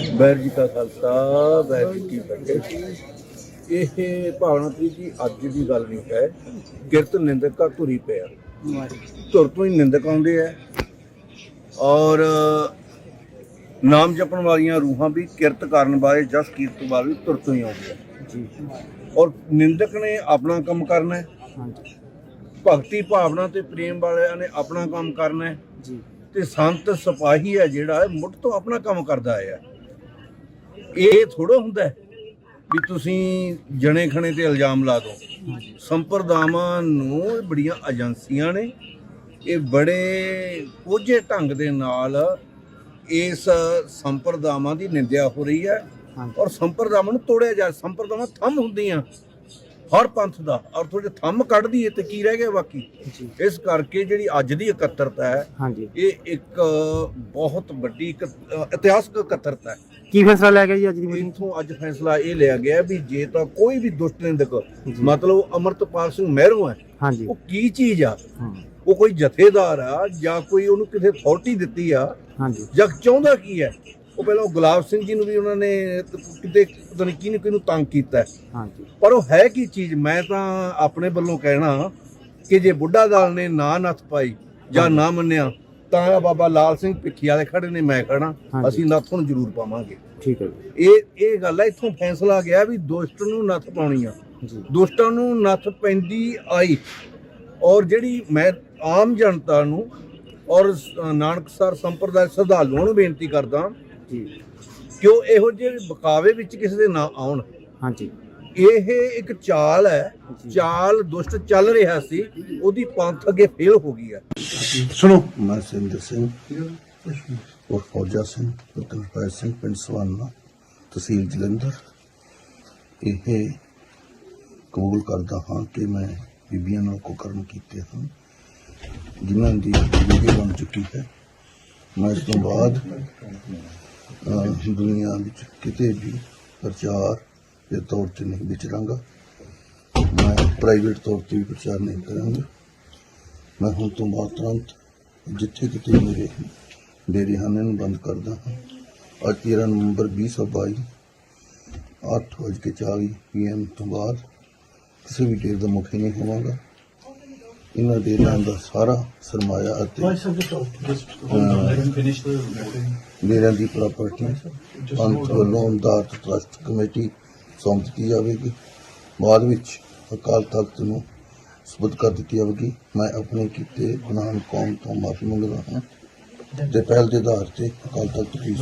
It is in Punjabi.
ਵਾਹਿਗੁਰੂ ਜੀ ਕਾ ਖਾਲਸਾ ਵਾਹਿਗੁਰੂ ਜੀ ਕੀ ਫਤਿਹ। ਇਹ ਭਾਵਨਾ ਪ੍ਰੀਤ ਜੀ ਅੱਜ ਦੀ ਗੱਲ ਨਹੀਂ ਹੈ। ਕਿਰਤ ਨਿੰਦਕ ਦਾ ਧੁਰੀ ਪਿਆ ਧੁਰ ਤੋਂ ਹੀ ਨਿੰਦਕ ਆਉਂਦੇ ਆ। ਔਰ ਨਾਮ ਜਪਣ ਵਾਲੀਆਂ ਰੂਹਾਂ ਵੀ ਕਿਰਤ ਕਰਨ ਵਾਲੇ ਜਸ ਕੀਰਤ ਵੀ ਧੁਰ ਤੋਂ ਹੀ ਆਉਂਦੇ ਆ। ਜੀ। ਔਰ ਨਿੰਦਕ ਨੇ ਆਪਣਾ ਕੰਮ ਕਰਨਾ ਹੈ। ਭਗਤੀ ਭਾਵਨਾ ਤੇ ਪ੍ਰੇਮ ਵਾਲਿਆਂ ਨੇ ਆਪਣਾ ਕੰਮ ਕਰਨਾ ਹੈ। ਜੀ। ਤੇ ਸੰਤ ਸਿਪਾਹੀ ਹੈ ਜਿਹੜਾ ਮੁੱਢ ਤੋਂ ਆਪਣਾ ਕੰਮ ਕਰਦਾ ਆਇਆ। ਇਹ ਥੋੜਾ ਹੁੰਦਾ ਵੀ ਤੁਸੀਂ ਜਣੇ ਖਣੇ ਤੇ ਇਲਜ਼ਾਮ ਲਾ ਹਾਂਜੀ। ਸੰਪਰਦਾਵਾਂ ਨੂੰ ਇਹ ਬੜੀਆਂ ਏਜੰਸੀਆਂ ਨੇ ਇਹ ਬੜੇ ਕੋਝੇ ਢੰਗ ਦੇ ਨਾਲ ਇਸ ਸੰਪਰਦਾਵਾਂ ਦੀ ਨਿੰਦਿਆ ਹੋ ਰਹੀ ਹੈ ਔਰ ਸੰਪਰਦਾਵਾਂ ਨੂੰ ਤੋੜਿਆ ਜਾ ਸੰਪਰਦਾਵਾਂ ਥੰਮ ਹੁੰਦੀਆਂ। ਹਰ ਪੰਥ ਦਾ ਔਰ ਥੋੜੇ ਥੰਮ ਕੱਢਦੀ ਹੈ ਤੇ ਕੀ ਰਹਿ ਗਿਆ ਬਾਕੀ? ਇਸ ਕਰਕੇ ਜਿਹੜੀ ਅੱਜ ਦੀ ਇਕੱਤਰਤਾ ਹੈ ਹਾਂਜੀ। ਇਹ ਇੱਕ ਬਹੁਤ ਵੱਡੀ ਇੱਕ ਇਤਿਹਾਸਕ ਇਕੱਤਰਤਾ ਹੈ। ਕੀ ਫੈਸਲਾ ਲੈ ਗਿਆ ਜੀ ਅੱਜ ਦੀ ਮੀਟਿੰਗ ਇਥੋਂ ਅੱਜ ਫੈਸਲਾ ਇਹ ਲਿਆ ਗਿਆ ਵੀ ਜੇ ਤਾਂ ਕੋਈ ਵੀ ਦੁਸ਼ਟ ਨਿੰਦਕ। ਮਤਲਬ ਅਮਰਤਪਾਲ ਸਿੰਘ ਮਹਿਰੋਂ ਹੈ ਹਾਂਜੀ। ਉਹ ਕੀ ਚੀਜ਼ ਆ? ਉਹ ਕੋਈ ਜਥੇਦਾਰ ਆ ਜਾਂ ਕੋਈ ਉਹਨੂੰ ਕਿਸੇ ਅਥਾਰਟੀ ਦਿੱਤੀ ਆ? ਹਾਂਜੀ। ਜਾਂ ਚਾਹੁੰਦਾ ਕੀ ਹੈ? ਉਹ ਪਹਿਲਾਂ ਉਹ ਗੁਲਾਬ ਸਿੰਘ ਜੀ ਨੂੰ ਵੀ ਉਹਨਾਂ ਨੇ ਕਿਤੇ ਪਤਾ ਨਹੀਂ ਕਿਹਨੂੰ ਕਿਹਨੂੰ ਤੰਗ ਕੀਤਾ। ਹਾਂਜੀ। ਪਰ ਉਹ ਹੈ ਕੀ ਚੀਜ਼? ਮੈਂ ਤਾਂ ਆਪਣੇ ਵੱਲੋਂ ਕਹਿਣਾ ਕਿ ਜੇ ਬੁੱਢਾ ਦਲ ਨੇ ਨਾ ਨੱਥ ਪਾਈ ਜਾਂ ਨਾ ਮੰਨਿਆ ਤਾਂ ਬਾਬਾ ਲਾਲ ਸਿੰਘ ਭਿੱਖੀ ਵਾਲੇ ਖੜੇ ਨੇ ਮੈਂ ਖੜਾ। ਅਸੀਂ ਨੱਥ ਨੂੰ ਜ਼ਰੂਰ ਪਾਵਾਂਗੇ। ਠੀਕ ਹੈ ਇਹ ਇਹ ਗੱਲ ਹੈ ਇੱਥੋਂ ਫੈਸਲਾ ਗਿਆ ਵੀ ਦੁਸ਼ਟ ਨੂੰ ਨੱਥ ਪਾਉਣੀ ਆ ਦੁਸ਼ਟਾਂ ਨੂੰ ਨੱਥ ਪੈਂਦੀ ਆਈ। ਔਰ ਜਿਹੜੀ ਮੈਂ ਆਮ ਜਨਤਾ ਨੂੰ ਔਰ ਸ- ਨਾਨਕਸਰ ਸੰਪਰਦਾਇ ਸ਼ਰਧਾਲੂਆਂ ਨੂੰ ਬੇਨਤੀ ਕਰਦਾ ਜੀ ਕਿ ਉਹ ਇਹੋ ਜਿਹੇ ਬਕਾਵੇ ਵਿੱਚ ਕਿਸੇ ਦੇ ਨਾ ਆਉਣ? ਹਾਂਜੀ। ਇਹ ਇੱਕ ਚਾਲ ਹੈ। ਚਾਲ ਦੁਸ਼ਟ ਚੱਲ ਰਿਹਾ ਸੀ। ਉਹਦੀ ਪੰਥ ਅੱਗੇ ਫੇਲ ਹੋ ਗਈ ਹੈ। ਸੁਣੋ। ਮੈਂ ਸਿੰਦਰ ਸਿੰਘ ਔਰ ਫੌਜਾ ਸਿੰਘ ਪੁੱਤਰ ਸਿੰਘ ਪਿੰਡ ਸਵਾਨਾ ਤਹਿਸੀਲ ਜਲੰਧਰ। ਇਹ ਕਬੂਲ ਕਰਦਾ ਹਾਂ ਕਿ ਮੈਂ ਬੀਬੀਆਂ ਨਾਲ ਕੁਕਰਮ ਕੀਤੇ ਹਨ ਜਿਨ੍ਹਾਂ ਦੀ ਜ਼ਿੰਦਗੀ ਬਣ ਚੁੱਕੀ ਹੈ। ਮੈਂ ਇਸ ਤੋਂ ਬਾਅਦ ਦੁਨੀਆ ਵਿੱਚ ਕਿਤੇ ਵੀ ਪ੍ਰਚਾਰ ਦੇ ਤੌਰ ਤੇ ਨਹੀਂ ਵਿਚਰਾਂਗਾ। ਮੈਂ ਪ੍ਰਾਈਵੇਟ ਤੌਰ ਤੇ ਵੀ ਪ੍ਰਚਾਰ ਨਹੀਂ ਕਰਾਂਗਾ। ਮੈਂ ਹੁਣ ਤੋਂ ਬਾਅਦ ਤੁਰੰਤ ਜਿੱਥੇ ਕਿਤੇ ਮੇਰੇ ਡੇਰੇ ਹਨ ਨੂੰ ਬੰਦ ਕਰਦਾ ਹਾਂ। ਅੱਜ 13 ਨਵੰਬਰ 2022 8:40 ਪੀਐਮ ਤੋਂ ਬਾਅਦ ਕਿਸੇ ਵੀ ਡੇਰੇ ਦਾ ਮੁਖੀ ਨਹੀਂ ਹੋਵਾਂਗਾ। ਇਹਨਾਂ ਡੇਰਿਆਂ ਦਾ ਸਾਰਾ ਸਰਮਾਇਆ ਅਤੇ ਡੇਰਿਆਂ ਦੀ ਪ੍ਰਾਪਰਟੀ ਪੰਥ ਵੱਲੋਂ ਅਮਦਾਦ ਟਰਸਟ ਕਮੇਟੀ ਸੌਂਪ ਦਿੱਤੀ ਜਾਵੇਗੀ ਬਾਅਦ ਵਿੱਚ ਅਕਾਲ ਤਖਤ ਨੂੰ ਸਬੂਤ ਕਰ ਦਿੱਤੀ ਜਾਵੇਗੀ ਮੈਂ ਆਪਣੇ ਕੀਤੇ ਗੁਨਾਹਾਂ ਨੂੰ ਕੌਮ ਤੋਂ ਮਾਫੀ ਮੰਗਦਾ ਹਾਂ ਤੇ ਪਹਿਲ ਦੇ ਆਧਾਰ ਤੇ ਅਕਾਲ ਤਖਤ ਦੀ